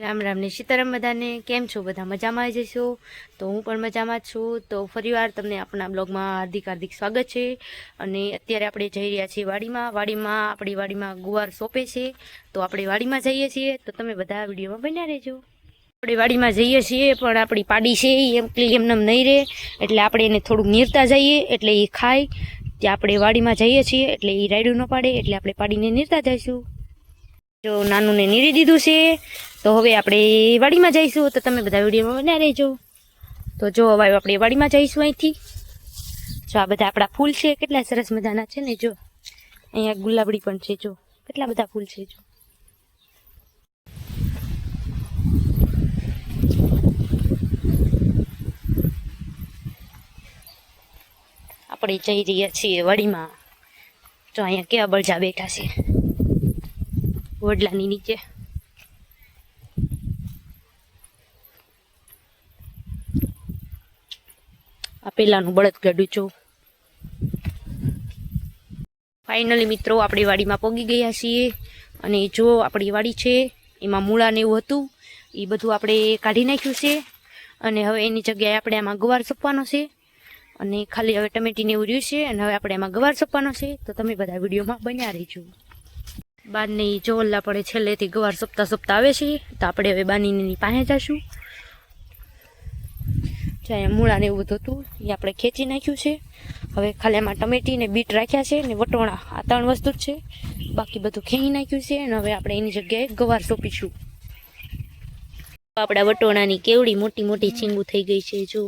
રામ રામ ને સીતારામ બધાને. કેમ છો બધા? મજામાં આવી જશો તો હું પણ મજામાં જ છું. તો ફરીવાર તમને આપણા બ્લોગમાં હાર્દિક હાર્દિક સ્વાગત છે. અને અત્યારે આપણે જઈ રહ્યા છીએ વાડીમાં. વાડીમાં આપણી વાડીમાં ગુવાર સોંપે છે. તો આપણે વાડીમાં જઈએ છીએ. તો તમે બધા વિડીયોમાં બન્યા રહેજો. આપણે વાડીમાં જઈએ છીએ, પણ આપણી પાડી છે એ એમ કે એમ નહીં રહે. એટલે આપણે એને થોડુંક નીરતા જઈએ, એટલે એ ખાય. ત્યાં આપણે વાડીમાં જઈએ છીએ, એટલે એ રાયડું ન પાડે, એટલે આપણે પાડીને નીરતા જઈશું. જો નાનું ને નીરી દીધું છે. તો હવે આપણે વાડીમાં જઈશું, તો તમે બધા વિડીયોમાં બન્યા રહેજો. તો જો હવે આપણે વાડીમાં જઈશું અહીંથી. જો આ બધા આપણા ફૂલ છે, કેટલા સરસ મજાના છે ને જો. અહીંયા ગુલાબડી પણ છે, જો. કેટલા બધા ફૂલ છે, જો. આપણે જઈ રહ્યા છીએ વાડીમાં. જો અહીંયા કેવા બળજા બેઠા છે. વડલાની નીચે. આ પહેલાંનું બળદ ગાડું છો. ફાઇનલી મિત્રો, આપણી વાડીમાં પોગી ગયા છીએ. અને જો આપણી વાડી છે, એમાં મૂળાને એવું હતું એ બધું આપણે કાઢી નાખ્યું છે. અને હવે એની જગ્યાએ આપણે આમાં ગવાર સપવાનો છે. અને ખાલી હવે ટમેટીને એવું રહ્યું છે, અને હવે આપણે એમાં ગવાર સપવાનો છે. તો તમે બધા વિડીયોમાં બન્યા રહેજો. બારની જો ઓલા પડે છેલ્લેથી ગવાર સપ્તાહ સપ્તાહ આવે છે, તો આપણે હવે બાનીની પાસે જશું. જો અહીંયા મૂળાને એવું બધું હતું એ આપણે ખેંચી નાખ્યું છે. હવે ખાલી એમાં ટમેટી ને બીટ રાખ્યા છે ને વટોણા આ ત્રણ વસ્તુ જ છે. બાકી બધું ખેંચી નાખ્યું છે અને હવે આપણે એની જગ્યાએ ગવાર સોંપીશું. આપણા વટોણાની કેવડી મોટી મોટી છીંગું થઈ ગઈ છે જો.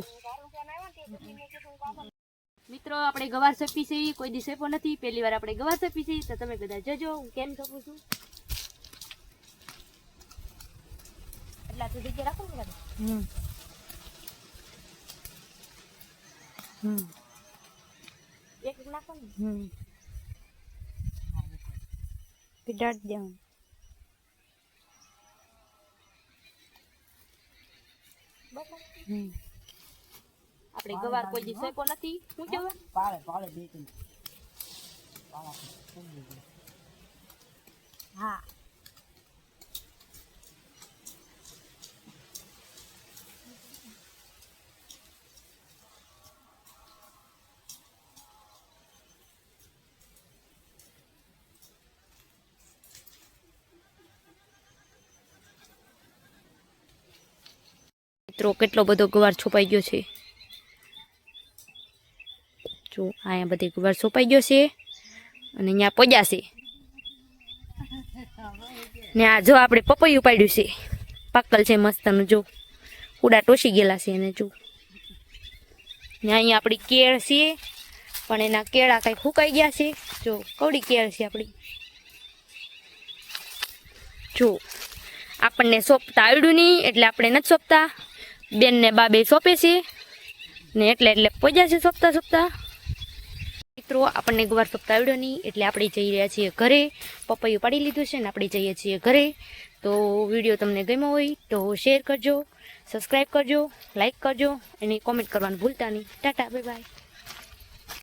મિત્રો આપણે ગવાર સપી છે કોઈ દિવસે પણ નથી. પહેલી વાર આપણે ગવાર સપી છે તો તમે બધા જજો હું કેમ સોંપું છું. એટલા સુધી રાખો ને હમ હમ એક નાખો ને. હમ. પીડાડ દેવાનું. આપણે ગવાર કોઈ દી સોંપ્યો નથી. શું કહેવાય પાળે પાળે બે ત્રણ. હા. મિત્રો, કેટલો બધો ગવાર છુપાઈ ગયો છે. જો અહીંયા બધે ગવાર છુપાઈ ગયો છે અને અહીંયા પજ્યા છે. ને આ જો આપણે પપૈયું પાડ્યું છે. પાકલ છે મસ્તનું, જો. કુડા ટોસી ગયેલા છે એને જો. ને અહીંયા આપણી કેળ છે, પણ એના કેળા કંઈ ફૂંકાઈ ગયા છે. જો, કવડી કેળ છે આપણી. જો, આપણને સોંપતા આવડ્યું નહીં, એટલે આપણે નથી સોંપતા. બેનને બાબે સોંપે છે. ને એટલે એટલે પહોંચ્યા છે સોંપતા સોંપતા. મિત્રો, આપણને ગુવાર સોંપતા આવડ્યો નહીં, એટલે આપણે જઈ રહ્યા છીએ ઘરે. પપૈયું પાડી લીધું છે ને આપણે જઈએ છીએ ઘરે. તો વીડિયો તમને ગમ્યો હોય તો શેર કરજો સબસ્ક્રાઈબ કરજો, લાઇક કરજો, અને કોમેન્ટ કરવાનું ભૂલતા નહીં. Tata bye bye